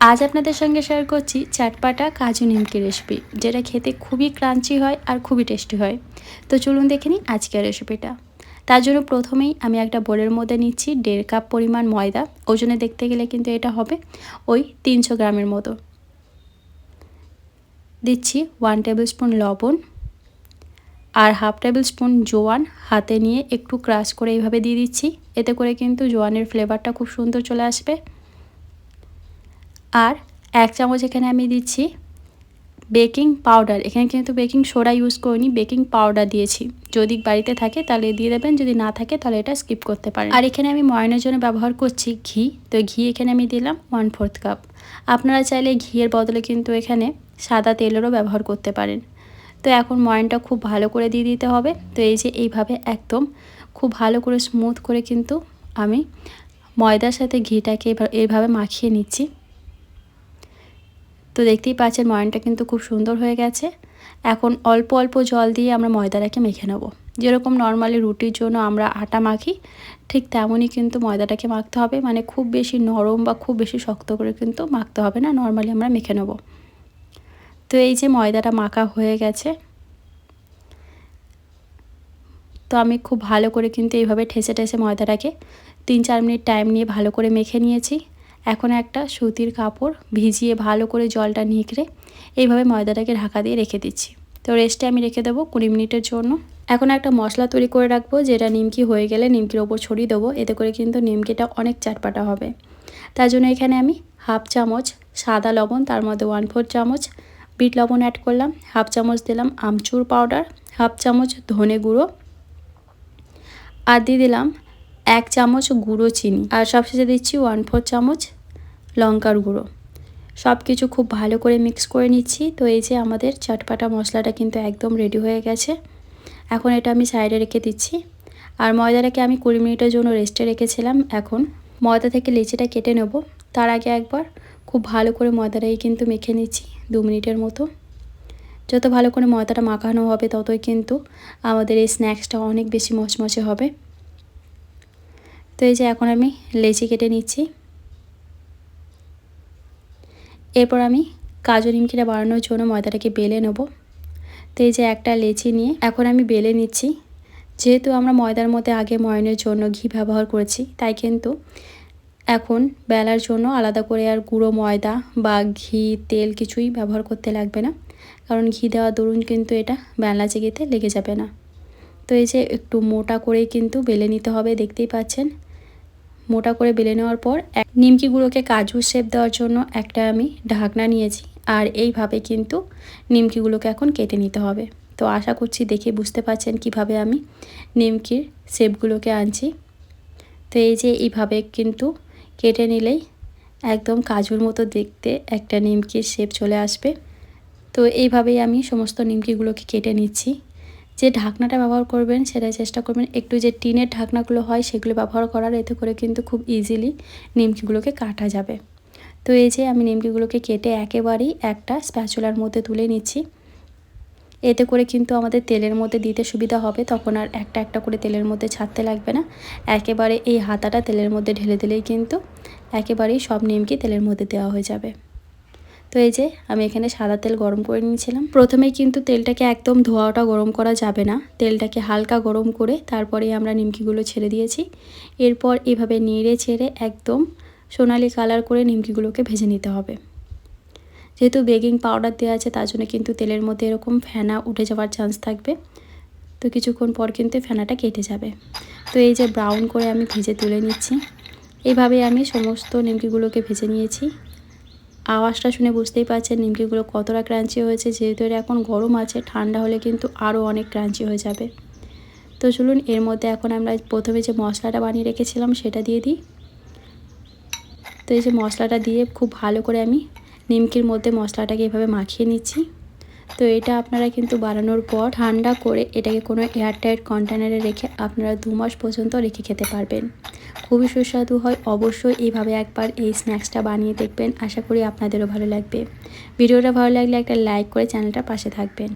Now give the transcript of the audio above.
আজ আপনাদের সঙ্গে শেয়ার করছি চাটপাটা কাজু নিমকি রেসিপি যেটা খেতে খুবই ক্রাঞ্চি হয় আর খুবই টেস্টি হয়। তো চলুন দেখে নিই আজকের রেসিপিটা তার জন্য প্রথমেই আমি একটা বোলের মধ্যে নিচ্ছি দেড় কাপ পরিমাণ ময়দা, ওজনে দেখতে গেলে কিন্তু এটা হবে ওই তিনশো গ্রামের মতো। দিচ্ছি ওয়ান টেবিল স্পুন লবণ আর হাফ টেবিল স্পুন জোয়ান হাতে নিয়ে একটু ক্রাশ করে এইভাবে দিয়ে দিচ্ছি, এতে করে কিন্তু জোয়ানের ফ্লেভারটা খুব সুন্দর চলে আসবে। আর এক চামচ এখানে আমি দিচ্ছি বেকিং পাউডার। এখানে কিন্তু বেকিং সোডা ইউজ করিনি, বেকিং পাউডার দিয়েছি। যদি বাড়িতে থাকে তাহলে দিয়ে দেবেন, যদি না থাকে তাহলে এটা স্কিপ করতে পারেন। আর এখানে আমি ময়নের জন্য ব্যবহার করছি ঘি। তো ঘি এখানে আমি দিলাম ওয়ান ফোর্থ কাপ আপনারা চাইলে ঘিয়ের বদলে কিন্তু এখানে সাদা তেলেরও ব্যবহার করতে পারেন। তো এখন ময়নটা খুব ভালো করে দিয়ে দিতে হবে। তো এই যে এইভাবে একদম খুব ভালো করে স্মুথ করে কিন্তু আমি ময়দার সাথে ঘিটাকে এইভাবে মাখিয়ে নিচ্ছি। তো দেখতেই পাচ্ছেন ময়নটা কিন্তু খুব সুন্দর হয়ে গেছে। এখন অল্প অল্প জল দিয়ে আমরা ময়দাটাকে মেখে নেব। যেরকম নর্মালি রুটির জন্য আমরা আটা মাখি, ঠিক তেমনই কিন্তু ময়দাটাকে মাখতে হবে। মানে খুব বেশি নরম বা খুব বেশি শক্ত করে কিন্তু মাখতে হবে না নর্মালি আমরা মেখে নেব। তো এই যে ময়দাটা মাখা হয়ে গেছে। তো আমি খুব ভালো করে কিন্তু এইভাবে ঠেসে ঠেসে ময়দাটাকে তিন চার মিনিট টাইম নিয়ে ভালো করে মেখে নিয়েছি। এখন একটা সুতির কাপড় ভিজিয়ে ভালো করে জলটা নিকড়ে এইভাবে ময়দাটাকে ঢাকা দিয়ে রেখে দিচ্ছি। তো রেস্টে আমি রেখে দেবো কুড়ি মিনিটের জন্য। এখন একটা মশলা তৈরি করে রাখব যেটা নিমকি হয়ে গেলে নিমকির ওপর ছড়িয়ে দেবো। এতে করে কিন্তু নিমকিটা অনেক চাটপাটা হবে। তার জন্য এখানে আমি হাফ চামচ সাদা লবণ, তার মধ্যে ওয়ান ফোর চামচ বিট লবণ অ্যাড করলাম, হাফ চামচ দিলাম আমচুর পাউডার হাফ চামচ ধনে গুঁড়ো আর দিয়ে দিলাম এক চামচ গুঁড়ো চিনি। আর সবশেষে দিচ্ছি ওয়ান ফোর চামচ লঙ্কার গুঁড়ো। সব কিছু খুব ভালো করে মিক্স করে নিচ্ছি। তো এই যে আমাদের চটপাটা মশলাটা কিন্তু একদম রেডি হয়ে গেছে। এখন এটা আমি সাইডে রেখে দিচ্ছি। আর ময়দাটাকে আমি কুড়ি মিনিটের জন্য রেস্টে রেখেছিলাম। এখন ময়দা থেকে লেচিটা কেটে নেব। তার আগে একবার খুব ভালো করে ময়দাটাই কিন্তু মেখে নিচ্ছি দু মিনিটের মতো। যত ভালো করে ময়দাটা মাখানো হবে, ততই কিন্তু আমাদের এই স্ন্যাক্সটা অনেক বেশি মচমচে হবে। তো এই যে এখন আমি লেচি কেটে নিচ্ছি। এরপর আমি কাজু নিমকিটা বানানোর জন্য ময়দাটাকে বেলে নেব। তো এই যে একটা লেচি নিয়ে এখন আমি বেলে নিচ্ছি। যেহেতু আমরা ময়দার মধ্যে আগে ময়নের জন্য ঘি ব্যবহার করেছি, তাই কিন্তু এখন বেলার জন্য আলাদা করে আর গুঁড়ো ময়দা বা ঘি, তেল কিছুই ব্যবহার করতে লাগবে না। কারণ ঘি দেওয়া দরুন কিন্তু এটা বেলা চেগেতে লেগে যাবে না। তো এই যে একটু মোটা করেই কিন্তু বেলে নিতে হবে, দেখতেই পাচ্ছেন। মোটা করে বেলে নেওয়ার পর এক নিমকিগুলোকে কাজু শেপ দেওয়ার জন্য একটা আমি ঢাকনা নিয়েছি। আর এইভাবে কিন্তু নিমকিগুলোকে এখন কেটে নিতে হবে। তো আশা করছি দেখে বুঝতে পারছেন কীভাবে আমি নিমকির শেপগুলোকে আনছি। তো এই যে এইভাবে কিন্তু কেটে নিলেই একদম কাজুর মতো দেখতে একটা নিমকির শেপ চলে আসবে। তো এইভাবেই আমি সমস্ত নিমকিগুলোকে কেটে নিচ্ছি। যে ঢাকনাটা ব্যবহার করবেন সেটাই চেষ্টা করবেন। একটু যে টিনের ঢাকনাগুলো হয় সেগুলো ব্যবহার করার, এতে করে কিন্তু খুব ইজিলি নিমকিগুলোকে কাটা যাবে। তো এই যে আমি নিমকিগুলোকে কেটে একেবারেই একটা স্প্যাচুলার মধ্যে তুলে নিচ্ছি। এতে করে কিন্তু আমাদের তেলের মধ্যে দিতে সুবিধা হবে, তখন আর একটা একটা করে তেলের মধ্যে ছাড়তে লাগবে না। একেবারে এই হাতাটা তেলের মধ্যে ঢেলে দিলেই কিন্তু একেবারেই সব নিমকি তেলের মধ্যে দেওয়া হয়ে যাবে। তো এই যে আমি এখানে সাদা তেল গরম করে নিয়েছিলাম। প্রথমেই কিন্তু তেলটাকে একদম ধোয়াটা গরম করা যাবে না। তেলটাকে হালকা গরম করে তারপরে আমরা নিমকিগুলো ছেড়ে দিয়েছি। এরপর এভাবে নেড়ে ছেড়ে একদম সোনালি কালার করে নিমকিগুলোকে ভেজে নিতে হবে। যেহেতু বেকিং পাউডার দেওয়া আছে, তার জন্য কিন্তু তেলের মধ্যে এরকম ফেনা উঠে যাওয়ার চান্স থাকবে। তো কিছুক্ষণ পর কিন্তু ফেনাটা কেটে যাবে। তো এই যে ব্রাউন করে আমি ভেজে তুলে নিচ্ছি। এইভাবে আমি সমস্ত নিমকিগুলোকে ভেজে নিয়েছি। আওয়াজটা শুনে বুঝতেই পারছেন নিমকিগুলো কতটা ক্রাঞ্চি হয়েছে। যেহেতু এটা এখন গরম আছে, ঠান্ডা হলে কিন্তু আরও অনেক ক্রাঞ্চি হয়ে যাবে। তো চলুন, এর মধ্যে এখন আমরা প্রথমে যে মশলাটা বানিয়ে রেখেছিলাম, সেটা দিয়ে দিই। তো এই যে মশলাটা দিয়ে খুব ভালো করে আমি নিমকির মধ্যে মশলাটাকে এভাবে মাখিয়ে নিচ্ছি। তো এটা আপনারা কিন্তু বানানোর পর ঠান্ডা করে এটাকে কোনো এয়ারটাইট কন্টেনারে রেখে আপনারা দু মাস পর্যন্ত রেখে খেতে পারবেন। খুবই সুস্বাদু হয়। অবশ্যই এইভাবে একবার এই স্ন্যাক্সটা বানিয়ে দেখবেন। আশা করি আপনাদেরও ভালো লাগবে। ভিডিওটা ভালো লাগলে একটা লাইক করে চ্যানেলটা পাশে থাকবেন।